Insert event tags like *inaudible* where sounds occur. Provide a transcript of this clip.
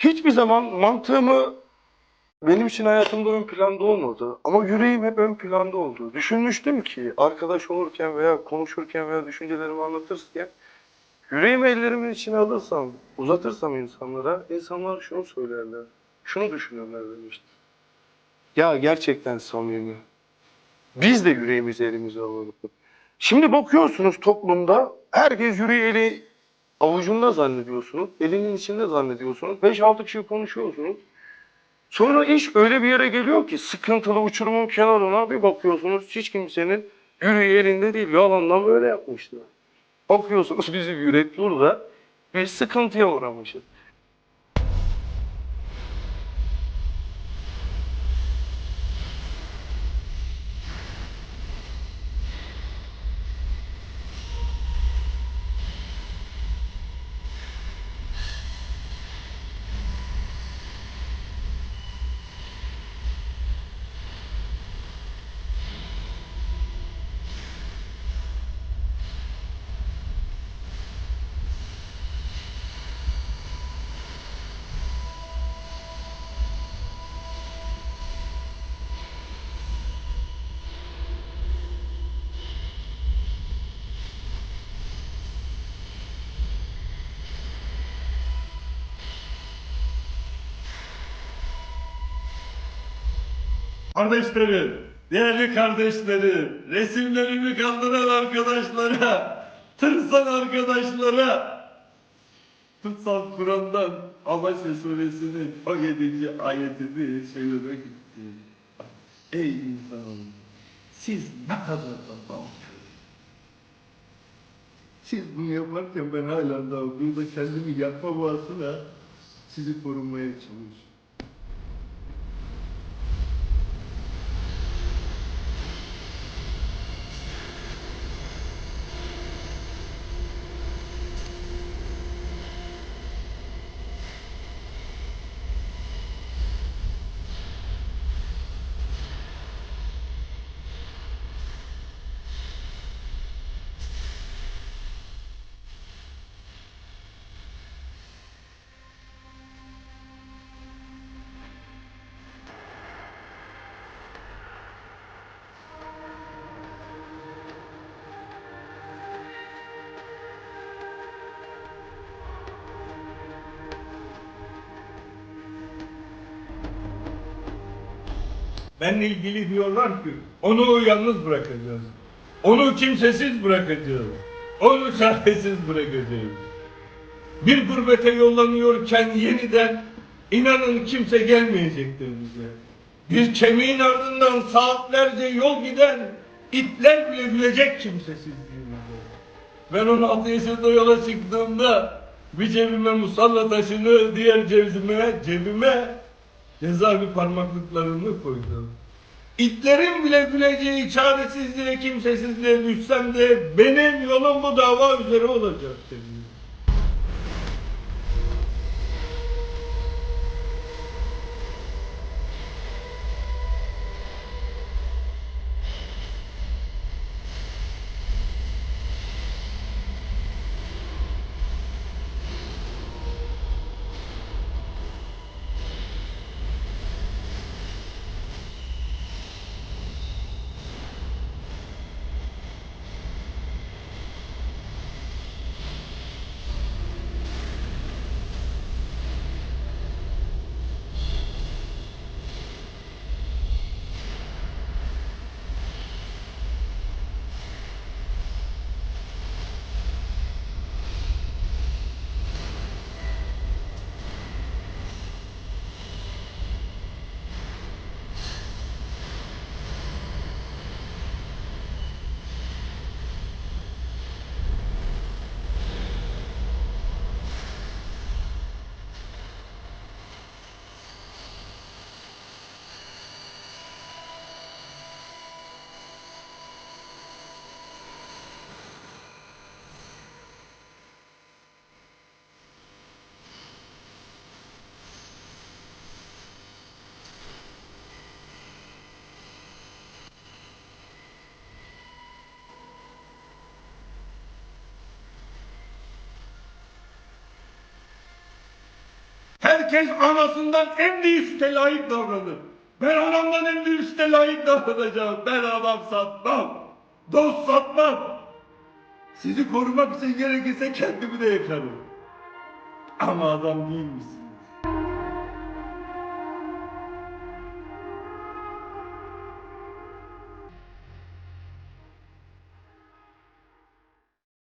hiçbir zaman mantığımı benim için hayatımda ön planda olmadı. Ama yüreğim hep ön planda oldu. Düşünmüştüm ki arkadaş olurken veya konuşurken veya düşüncelerimi anlatırken yüreğimi ellerimin içine alırsam, uzatırsam insanlara insanlar şunu söylerler. Şunu düşünürler demiştim. Ya gerçekten samimi. Biz de yüreğimizi elimize alalım. Şimdi bakıyorsunuz toplumda herkes yüreği eli avucunda zannediyorsunuz. Elinin içinde zannediyorsunuz. 5-6 kişi konuşuyorsunuz. Sonra iş öyle bir yere geliyor ki sıkıntılı uçurumun kenarına bir bakıyorsunuz hiç kimsenin yüreği elinde değil. Yalandan böyle yapmışlar. Bakıyorsunuz *laughs* bizim yürek burada. Biz sıkıntıya uğramışız. Kardeşlerim, değerli kardeşlerim, resimlerimi kaldıran arkadaşlara, tırsan arkadaşlara, Kutsal Kur'an'dan Abaşe Suresinin 17. ayetini söylemek istiyorum. Ey insan, siz ne kadar da Siz bunu yaparken ben hala da burada kendimi yakma bağısına sizi korumaya çalışıyorum. Benle ilgili diyorlar ki onu yalnız bırakacağız. Onu kimsesiz bırakacağız. Onu çaresiz bırakacağız. Bir gurbete yollanıyorken yeniden inanın kimse gelmeyecektir bize. Bir kemiğin ardından saatlerce yol giden itler bile bilecek kimsesizliğimizi. Ben onu ateşe yola çıktığımda bir cebime musalla taşını, diğer cebime, cebime cezaevi parmaklıklarını koydum. İtlerin bile bileceği çaresizliğe, kimsesizliğe düşsem de benim yolum bu dava üzere olacak dedi. Herkes anasından en büyük süte layık davranır. Ben anamdan en büyük süte layık davranacağım. Ben adam satmam. Dost satmam. Sizi korumak için gerekirse kendimi de yakarım. Ama adam değil misin?